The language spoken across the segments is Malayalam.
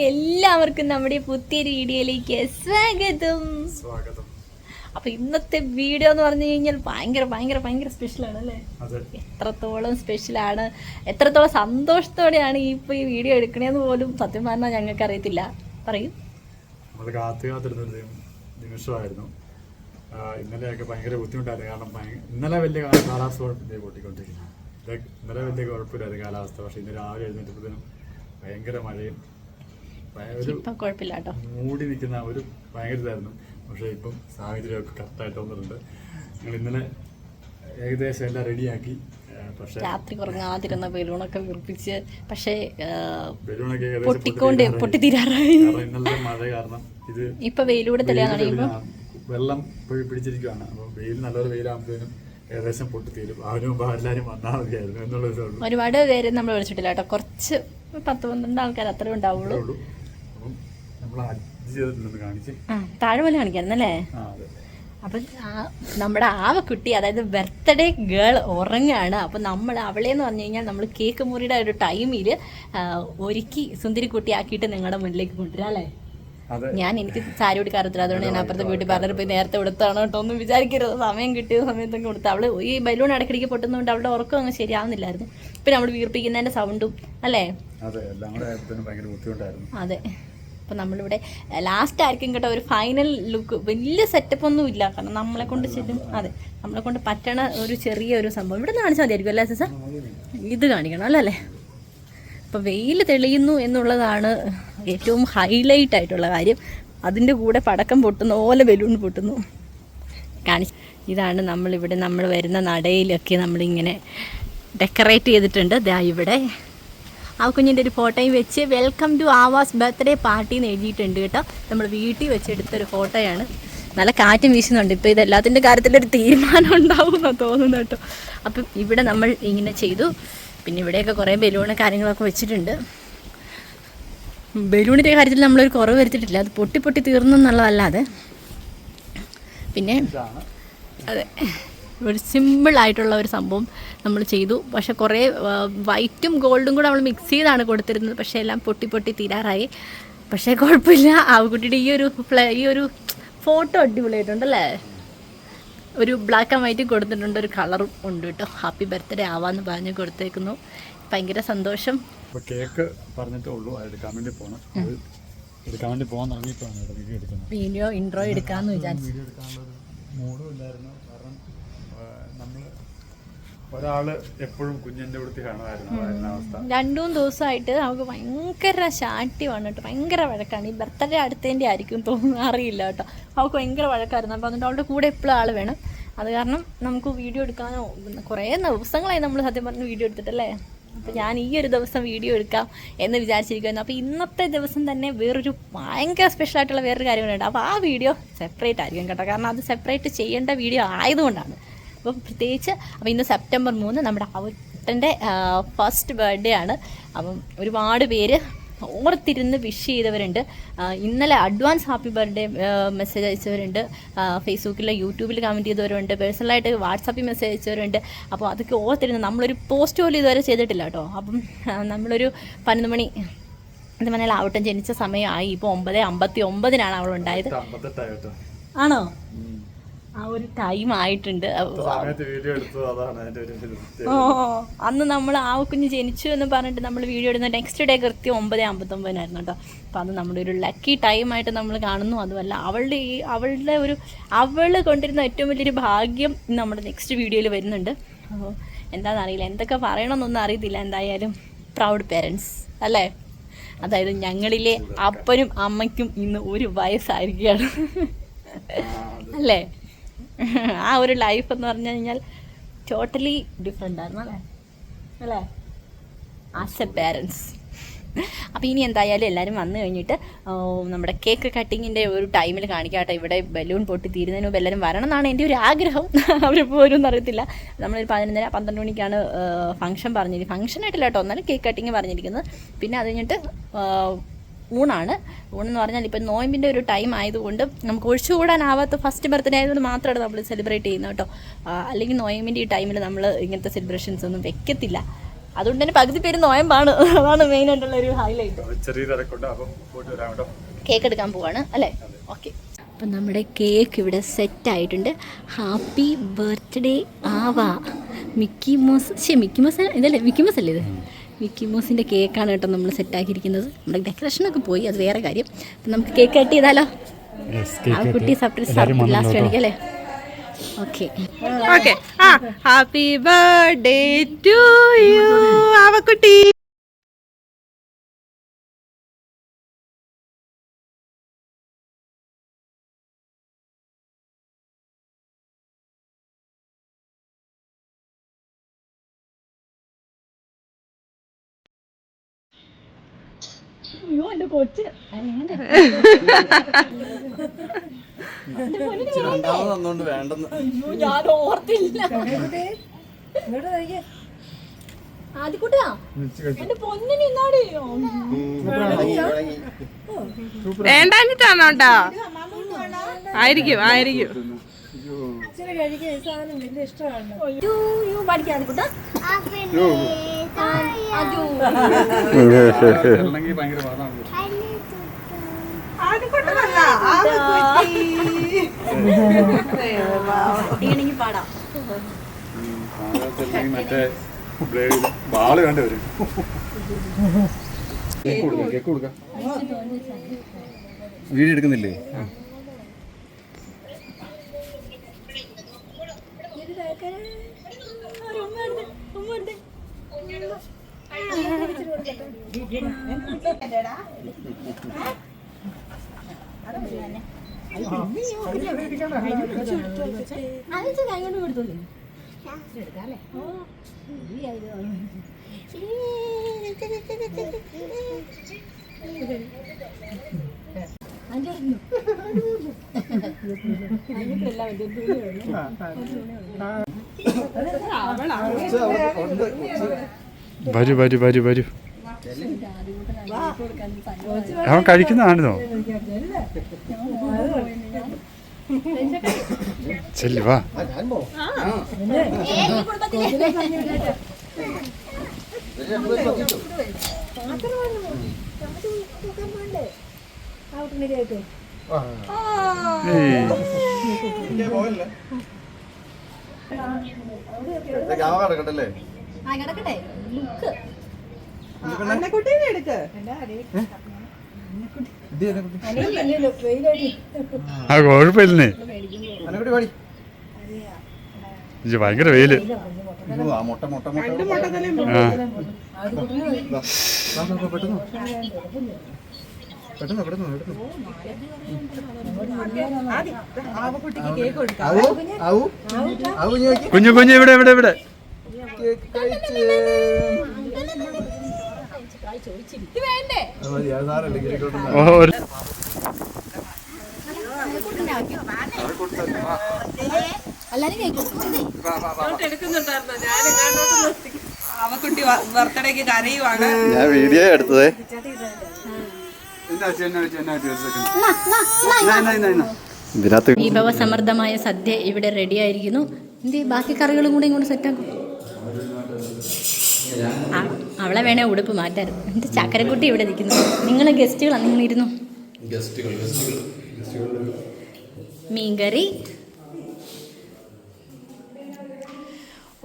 എല്ലാവർക്കും നമ്മുടെ പുതിയൊരു വീഡിയോയിലേക്ക് സ്വാഗതം. സ്വാഗതം. അപ്പൊ ഇന്നത്തെ വീഡിയോ എന്ന് പറഞ്ഞു കഴിഞ്ഞാൽ ഭയങ്കര ഭയങ്കര ഭയങ്കര സ്പെഷ്യലാണ് അല്ലേ? എത്രത്തോളം സ്പെഷ്യലാണ് എത്രത്തോളം സന്തോഷത്തോടെയാണ് ഈ ഇപ്പൊ ഈ വീഡിയോ എടുക്കണേന്ന് പോലും സത്യം പറഞ്ഞാൽ ഞങ്ങൾക്ക് അറിയത്തില്ല. പറയും. നിമിഷമായിരുന്നു. ഇന്നലെയൊക്കെ ഭയങ്കര ബുദ്ധിമുട്ടായിരുന്നു. കാരണം ഇന്നലെ വലിയ കാലാവസ്ഥ കുഴപ്പമില്ല പൊട്ടിക്കൊണ്ടിരിക്കുന്നു. ഇത് ഇന്നലെ വലിയ കുഴപ്പമില്ലായിരുന്നു കാലാവസ്ഥ. പക്ഷെ ഇന്ന് രാവിലെ എഴുന്നേറ്റപ്പോഴത്തേനും ഭയങ്കര മഴയും ഇപ്പൊ കുഴപ്പമില്ല കേട്ടോ. മൂടി നിൽക്കുന്ന ഒരു ഭയങ്കര ഇതായിരുന്നു. പക്ഷേ ഇപ്പം സാഹചര്യമൊക്കെ കറക്റ്റായിട്ട് വന്നിട്ടുണ്ട്. ഞങ്ങൾ ഇന്നലെ ഏകദേശം എല്ലാം റെഡിയാക്കി പക്ഷേ രാത്രി കുറങ്ങാതിരുന്ന ബലൂണൊക്കെ വിറപ്പിച്ച് പക്ഷേ പൊട്ടിക്കൊണ്ട് പൊട്ടിത്തീരാറായി. മഴ കാരണം ഇത് ഇപ്പൊ വെയിലൂടെ തുടങ്ങിയപ്പോ വെള്ളം പിടിച്ചിരിക്കുകയാണ് അപ്പോൾ വെയിൽ നല്ലൊരു വെയിലാകുമ്പോഴും ഏകദേശം പൊട്ടിത്തീരും അതിനു മുമ്പ് എല്ലാവരും വന്നാൽ മതിയായിരുന്നു ഉള്ളൂ. ഒരുപാട് പേര് നമ്മൾ വിളിച്ചിട്ടില്ല കേട്ടോ. കുറച്ച് പത്ത് പന്ത്രണ്ട് ആൾക്കാർ അത്രേ ഉണ്ടാവുള്ളൂ. അപ്പം നമ്മൾ ചെയ്തിട്ടുണ്ടെന്ന് കാണിച്ച്. താഴ്മല അപ്പം നമ്മുടെ ആവക്കുട്ടി അതായത് ബർത്ത്ഡേ ഗേൾ ഉറങ്ങാണ്. അപ്പം നമ്മൾ അവളെ എന്ന് പറഞ്ഞു കഴിഞ്ഞാൽ നമ്മൾ കേക്ക് മുറിയുടെ ഒരു ടൈമിൽ ഒരുക്കി സുന്ദരി കുട്ടി ആക്കിയിട്ട് നിങ്ങളുടെ മുന്നിലേക്ക് കൊണ്ടുവരാം അല്ലേ? ഞാൻ എനിക്ക് സാരി ഉടുക്കാറത്തില്ല അതുകൊണ്ട് ഞാൻ അപ്പുറത്തെ ബ്യൂട്ടി പാർലറിൽ പോയി നേരത്തെ കൊടുത്താണ് കേട്ടോ. ഒന്നും വിചാരിക്കരുത്. സമയം കിട്ടിയ സമയത്തൊക്കെ കൊടുത്തു. അവൾ ഈ ബലൂൺ ഇടയ്ക്കിടയ്ക്ക് പൊട്ടുന്നതുകൊണ്ട് അവളുടെ ഉറക്കം അങ്ങ് ശരിയാവുന്നില്ലായിരുന്നു. പിന്നെ നമ്മൾ വീർപ്പിക്കുന്നതിന്റെ സൗണ്ടും അല്ലേ? അതെ. എല്ലാം കൂടെ ആയപ്പോഴത്തേനും ഭയങ്കര ബുദ്ധിമുട്ടായിരുന്നു അതെ അപ്പം നമ്മളിവിടെ ലാസ്റ്റ് ആയിരിക്കും കേട്ടോ ഒരു ഫൈനൽ ലുക്ക് വലിയ സെറ്റപ്പ് ഒന്നും ഇല്ല. കാരണം നമ്മളെ കൊണ്ട് ചെല്ലും അതെ നമ്മളെ കൊണ്ട് പറ്റണ ഒരു ചെറിയ ഒരു സംഭവം. ഇവിടെ കാണിച്ചാൽ മതിയായിരിക്കും അല്ലേ സിസ ഇത് കാണിക്കണം അല്ലേ അപ്പോൾ വെയിൽ തെളിയുന്നു എന്നുള്ളതാണ് ഏറ്റവും ഹൈലൈറ്റ് ആയിട്ടുള്ള കാര്യം. അതിന്റെ കൂടെ പടക്കം പൊട്ടുന്ന പോലെ ബലൂൺ പൊട്ടുന്നു. കാണി ഇതാണ് നമ്മളിവിടെ നമ്മൾ വരുന്ന നടയിലൊക്കെ നമ്മളിങ്ങനെ ഡെക്കറേറ്റ് ചെയ്തിട്ടുണ്ട്. ദാ ഇവിടെ ആ കുഞ്ഞിന്റെ ഒരു ഫോട്ടോയും വെച്ച് welcome to Ava's birthday party എന്ന് എഴുതിയിട്ടുണ്ട് കേട്ടോ. നമ്മൾ വീട്ടിൽ വെച്ചെടുത്തൊരു ഫോട്ടോയാണ്. നല്ല കാറ്റും വീശുന്നുണ്ട്. ഇപ്പോൾ ഇതെല്ലാത്തിന്റെ കാര്യത്തിലൊരു തീരുമാനം ഉണ്ടാവും എന്നാണ് തോന്നുന്നു കേട്ടോ. അപ്പം ഇവിടെ നമ്മൾ ഇങ്ങനെ ചെയ്തു. പിന്നെ ഇവിടെയൊക്കെ കുറേ ബലൂണ് കാര്യങ്ങളൊക്കെ വെച്ചിട്ടുണ്ട്. ബലൂണിന്റെ കാര്യത്തിൽ നമ്മളൊരു കുറവ് വരുത്തിയിട്ടില്ല. അത് പൊട്ടി പൊട്ടി തീർന്നു എന്നുള്ളതല്ലാതെ. പിന്നെ അതെ. ഒരു സിമ്പിൾ ആയിട്ടുള്ള ഒരു സംഭവം നമ്മൾ ചെയ്തു. പക്ഷെ കുറേ വൈറ്റും ഗോൾഡും കൂടെ നമ്മൾ മിക്സ് ചെയ്താണ് കൊടുത്തിരുന്നത്. പക്ഷേ എല്ലാം പൊട്ടി പൊട്ടി തീരാറായി. പക്ഷേ കുഴപ്പമില്ല. കുട്ടിയുടെ ഈ ഒരു ഫ്ല ഈ ഒരു ഫോട്ടോ അടിപൊളിയായിട്ടുണ്ടല്ലേ ഒരു ബ്ലാക്ക് ആൻഡ് വൈറ്റ് കൊടുത്തിട്ടുണ്ട്. ഒരു കളറും ഉണ്ട് കേട്ടോ. ഹാപ്പി ബർത്ത്ഡേ ആവാന്ന് പറഞ്ഞ് കൊടുത്തേക്കുന്നു. ഭയങ്കര സന്തോഷം. കേക്ക് പറഞ്ഞിട്ടേ ഉള്ളൂ. അത് എടുക്കാൻ വേണ്ടി പോകണം അത് എടുക്കാൻ വേണ്ടി പോകാൻ തുടങ്ങിയപ്പോഴാണ് വീഡിയോ ഇൻട്രോ എടുക്കാന്ന് വിചാരിച്ചു. ഇല്ലായിരുന്നു. ഒരാൾ എപ്പോഴും കുഞ്ഞിന്റെ അടുത്ത് കാണുമായിരുന്നു. അവസ്ഥ രണ്ടു ദിവസമായിട്ട് നമുക്ക് ഭയങ്കര ശാട്ടി കേട്ടോ. ഭയങ്കര വഴക്കാണ്. ഈ ബർത്ത്ഡേ അടുത്തതിന്റെ ആയിരിക്കും തോന്നുന്നു. അറിയില്ല കേട്ടോ. അവൾക്ക് ഭയങ്കര വഴക്കായിരുന്നു. അപ്പോൾ അതുകൊണ്ട് അവളുടെ കൂടെ എപ്പോഴും ആൾ വേണം. അത് കാരണം നമുക്ക് വീഡിയോ എടുക്കാനോ കുറേ ദിവസങ്ങളായി നമ്മൾ സത്യം പറഞ്ഞ് വീഡിയോ എടുത്തിട്ടല്ലേ? അപ്പോൾ ഞാൻ ഈ ഒരു ദിവസം വീഡിയോ എടുക്കാം എന്ന് വിചാരിച്ചിരിക്കുന്നു. അപ്പോൾ ഇന്നത്തെ ദിവസം തന്നെ വേറൊരു ഭയങ്കര സ്പെഷ്യൽ ആയിട്ടുള്ള വേറൊരു കാര്യങ്ങളുണ്ട്. അപ്പോൾ ആ വീഡിയോ സെപ്പറേറ്റ് ആയിരിക്കും കേട്ടോ. കാരണം അത് സെപ്പറേറ്റ് ചെയ്യേണ്ട വീഡിയോ ആയതുകൊണ്ടാണ്. അപ്പോൾ പ്രത്യേകിച്ച് അപ്പോൾ ഇന്ന് സെപ്റ്റംബർ മൂന്ന് നമ്മുടെ അവട്ടന്റെ ഫസ്റ്റ് ബർത്ത്ഡേ ആണ്. അപ്പം ഒരുപാട് പേര് ഓർത്തിരുന്ന് വിഷ് ചെയ്തവരുണ്ട്. ഇന്നലെ അഡ്വാൻസ് ഹാപ്പി ബർത്ത്ഡേ മെസ്സേജ് അയച്ചവരുണ്ട്. ഫേസ്ബുക്കിൽ യൂട്യൂബിൽ കമന്റ് ചെയ്തവരുണ്ട്. പേഴ്സണലായിട്ട് വാട്സാപ്പിൽ മെസ്സേജ് അയച്ചവരുണ്ട്. അപ്പോൾ അതൊക്കെ ഓർത്തിരുന്ന് നമ്മളൊരു പോസ്റ്റ് പോലും ഇതുവരെ ചെയ്തിട്ടില്ല കേട്ടോ. അപ്പം നമ്മളൊരു പതിനൊന്ന് മണി എന്ന് പറഞ്ഞാൽ ആവട്ടം ജനിച്ച സമയമായി. ഇപ്പോൾ ഒമ്പത് അമ്പത്തി ഒമ്പതിനാണ് അവളുണ്ടായത് ആണോ? ആ ഒരു ടൈം ആയിട്ടുണ്ട്. ഓ അന്ന് നമ്മൾ ആ കുഞ്ഞ് ജനിച്ചു എന്ന് പറഞ്ഞിട്ട് നമ്മൾ വീഡിയോ ഇടുന്ന നെക്സ്റ്റ് ഡേ കൃത്യം ഒമ്പത് അമ്പത്തൊമ്പതിനായിരുന്നു കേട്ടോ. അപ്പം അത് നമ്മുടെ ഒരു ലക്കി ടൈമായിട്ട് നമ്മൾ കാണുന്നു. അതുമല്ല അവളുടെ ഈ അവളുടെ ഒരു അവൾ കൊണ്ടിരുന്ന ഏറ്റവും വലിയൊരു ഭാഗ്യം ഇന്ന് നമ്മുടെ നെക്സ്റ്റ് വീഡിയോയിൽ വരുന്നുണ്ട്. അപ്പോൾ എന്താണെന്ന് അറിയില്ല. എന്തൊക്കെ പറയണമെന്നൊന്നും അറിയത്തില്ല. എന്തായാലും പ്രൗഡ് പേരൻസ് അല്ലേ? അതായത് ഞങ്ങളിലെ അപ്പനും അമ്മയ്ക്കും ഇന്ന് ഒരു വയസ്സായിരിക്കുകയാണ്. അല്ലേ? ആ ഒരു ലൈഫ് എന്ന് പറഞ്ഞു കഴിഞ്ഞാൽ ടോട്ടലി ഡിഫറെന്റ് ആയിരുന്നു അല്ലേ? അല്ലേ? ആസ് എ പേരൻസ് അപ്പോൾ ഇനി എന്തായാലും എല്ലാവരും വന്നു കഴിഞ്ഞിട്ട് നമ്മുടെ കേക്ക് കട്ടിങ്ങിന്റെ ഒരു ടൈമിൽ കാണിക്കാട്ടെ. ഇവിടെ ബലൂൺ പൊട്ടി തീരുന്നതിന് മുമ്പ് എല്ലാവരും വരണം എന്നാണ് എന്റെ ഒരു ആഗ്രഹം. അവരിപ്പോൾ വരുമെന്ന് അറിയത്തില്ല. നമ്മളൊരു പതിനൊന്നര പന്ത്രണ്ട് മണിക്കാണ് ഫംഗ്ഷൻ പറഞ്ഞിരിക്കുന്നത് ഫംഗ്ഷൻ ആയിട്ടില്ല കേട്ടോ. എന്നാലും കേക്ക് കട്ടിങ് പറഞ്ഞിരിക്കുന്നത്. പിന്നെ അത് കഴിഞ്ഞിട്ട് ഊണാണ്. ഊണെന്ന് പറഞ്ഞാൽ ഇപ്പം നോയമ്പിന്റെ ഒരു ടൈം ആയതുകൊണ്ട് നമുക്ക് ഒഴിച്ചുകൂടാനാവാത്ത ഫസ്റ്റ് ബർത്ത്ഡേ ആയതുകൊണ്ട് മാത്രമാണ് നമ്മൾ സെലിബ്രേറ്റ് ചെയ്യുന്നത് കേട്ടോ. അല്ലെങ്കിൽ നോയമ്പിന്റെ ഈ ടൈമിൽ നമ്മൾ ഇങ്ങനത്തെ സെലിബ്രേഷൻസ് ഒന്നും വെക്കത്തില്ല. അതുകൊണ്ട് തന്നെ പകുതി പേര് നോയമ്പാണ്. അതാണ് മെയിൻ ആയിട്ടുള്ള ഒരു ഹൈലൈറ്റ് കേക്ക് എടുക്കാൻ പോവാണ് അല്ലേ? ഓക്കെ അപ്പം നമ്മുടെ കേക്ക് ഇവിടെ സെറ്റ് ആയിട്ടുണ്ട്. Happy birthday Ava. Mickey Mouse ശരി മിക്കി മോസ് ഇതല്ലേ മിക്കി മോസ് അല്ലേ ഇത്? മിക്കി മോസിന്റെ കേക്കാണ് കേട്ടോ നമ്മൾ സെറ്റാക്കിയിരിക്കുന്നത്. നമ്മുടെ ഡെക്കറേഷനൊക്കെ പോയി അത് വേറെ കാര്യം. അപ്പം നമുക്ക് കേക്ക് കട്ട് ചെയ്താലോ? ആ കുട്ടി സർപ്രൈസ് ലാസ്റ്റ് കാണിക്കല്ലേ ഓക്കെ ഓക്കെ ആ ഹാപ്പി ബർത്ത്ഡേ ടു യു അവക്കുട്ടി അയ്യോ എന്റെ കൊച്ച്. തന്നോണ്ട് വേണ്ടെന്ന്. അയ്യോ ഞാൻ ഓർത്തില്ല. ആദ്യക്കൂട്ടാ എന്റെ പൊന്നിന് ഇന്നാടി വേണ്ടാഞ്ഞിട്ടാണോ ആയിരിക്കും ആയിരിക്കും. പാടാം. പാകത്തില്ലെങ്കിൽ മറ്റേ വാൾ വേണ്ടി വരും. കേക്ക് കൊടുക്കാം വരൂ വരൂ വരൂ വരൂ. അവൻ കഴിക്കുന്നതാണെന്നോ ചെല്ലു വാ. കിടക്കട്ടെ. ലുക്ക്. അന്നക്കുട്ടീനെ എടുക്ക്. ആ കുഴപ്പമില്ലേ ഭയങ്കര വെയിൽ. ആ മുട്ട മുട്ട മുട്ട. രണ്ട് മുട്ട തന്നെ ആ. പെട്ടെന്ന് പെട്ടെന്ന് പെട്ടെന്ന് പെട്ടെന്ന് ആവക്കുട്ടിക്ക് കേക്ക് കൊടുക്കാം. ആവു ആവു. ആവു ഇനി നോക്കി കുഞ്ഞു കുഞ്ഞു ഇവിടെ ഇവിടെ ഇവിടെ. കേക്ക് കഴിച്ച്. ആവക്കുട്ടി ബർത്ത്ഡേക്ക് കരയുവാണ്. ഞാൻ വീഡിയോ എടുത്തതേ. ഇതിനകത്ത് വിഭവസമൃദ്ധമായ സദ്യ ഇവിടെ റെഡി ആയിരിക്കുന്നു. എന്ത് ബാക്കി കറികളും കൂടെ ഇങ്ങോട്ട് സെറ്റാക്കും അവളെ വേണേ ഉടുപ്പ് മാറ്റാറ് എന്റെ ചക്കരക്കുട്ടി ഇവിടെ നിൽക്കുന്നു? നിങ്ങളെ ഗസ്റ്റുകളാണ് നിങ്ങൾ ഇരുന്നു മീൻകറി.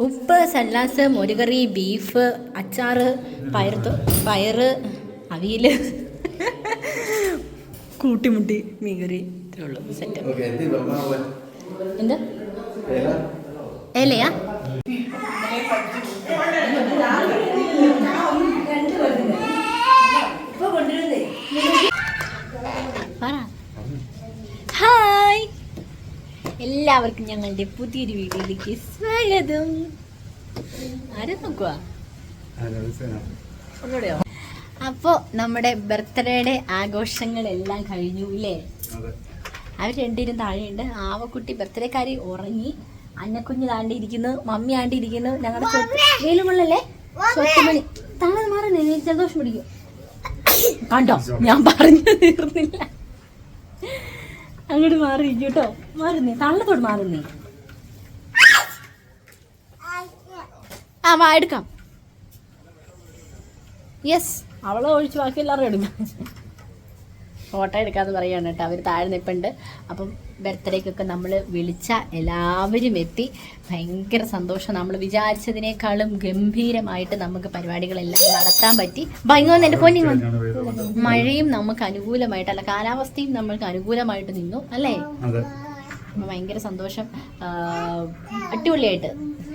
ഉപ്പ് സല്ലാസ് മുരുകറി ബീഫ് അച്ചാറ് പയർ പയറ് അവിയൽ കൂട്ടിമുട്ടി മീൻകറി. ഇത്രേ ഉള്ളൂ സെറ്റ്. എന്താ ഏലയാ എല്ലാവർക്കും ഞങ്ങളുടെ പുതിയൊരു വീഡിയോയിലേക്ക് സ്വാഗതം. ആരെ നോക്കുക ഒന്നുകൂടെയോ അപ്പോൾ നമ്മുടെ ബർത്ത്ഡേയുടെ ആഘോഷങ്ങളെല്ലാം കഴിഞ്ഞു ഇല്ലേ? അവർ രണ്ടിനും താഴെയുണ്ട്. ആവക്കുട്ടി ബർത്ത്ഡേക്കാരി ഉറങ്ങി. അന്നക്കുഞ്ഞ് താണ്ടിയിരിക്കുന്നു മമ്മി ആണ്ടിരിക്കുന്നു ഞങ്ങളുടെ വെയിലുമുള്ളല്ലേ സ്വത്തുമണി താഴെ മാറുന്നേ ജലദോഷം പിടിക്കും. കണ്ടോ? ഞാൻ പറഞ്ഞു തീർന്നില്ല. അങ്ങോട്ട് മാറി കേട്ടോ. മാറുന്നേ. തള്ളത്തോട് മാറുന്നേ. ആ വാ എടുക്കാം. യെസ് അവളെ ഒഴിച്ച് ബാക്കി എല്ലാവരും എടുക്കാം. ഫോട്ടോ എടുക്കാന്ന് പറയുകയാണ് കേട്ടോ. അവർ താഴെ നിൽപ്പുണ്ട് അപ്പം ബർത്ത്ഡേക്കൊക്കെ നമ്മൾ വിളിച്ച എല്ലാവരും എത്തി. ഭയങ്കര സന്തോഷം. നമ്മൾ വിചാരിച്ചതിനേക്കാളും ഗംഭീരമായിട്ട് നമുക്ക് പരിപാടികളെല്ലാം നടത്താൻ പറ്റി. ഭയങ്കര എന്റെ പൊന്നി മഴയും നമുക്ക് അനുകൂലമായിട്ട് അല്ല കാലാവസ്ഥയും നമ്മൾക്ക് അനുകൂലമായിട്ട് നിന്നു അല്ലേ? അപ്പം ഭയങ്കര സന്തോഷം. അടിപൊളിയായിട്ട്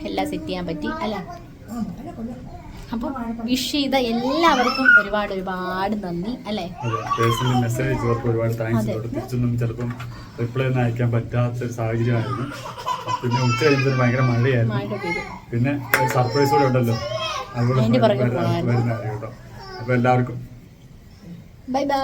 എല്ലാം സെറ്റ് ചെയ്യാൻ പറ്റി അല്ലേ? അപ്പം വിഷ് ചെയ്ത എല്ലാവർക്കും ഒരുപാട് ഒരുപാട് നന്ദി അല്ലേ? മെസ്സേജ് അയച്ചവർക്ക് ഒരുപാട് താങ്ക്സ് തിരിച്ചൊന്നും ചിലപ്പം റിപ്ലൈ ഒന്നും അയക്കാൻ പറ്റാത്തൊരു സാഹചര്യമായിരുന്നു. പിന്നെ ഉച്ച കഴിഞ്ഞപ്പോൾ ഭയങ്കര മഴയായിരുന്നു. പിന്നെ സർപ്രൈസ് കൂടെ ഉണ്ടല്ലോ. അതുകൊണ്ട് വരുന്ന കേട്ടോ. അപ്പോൾ എല്ലാവർക്കും ബൈ ബൈ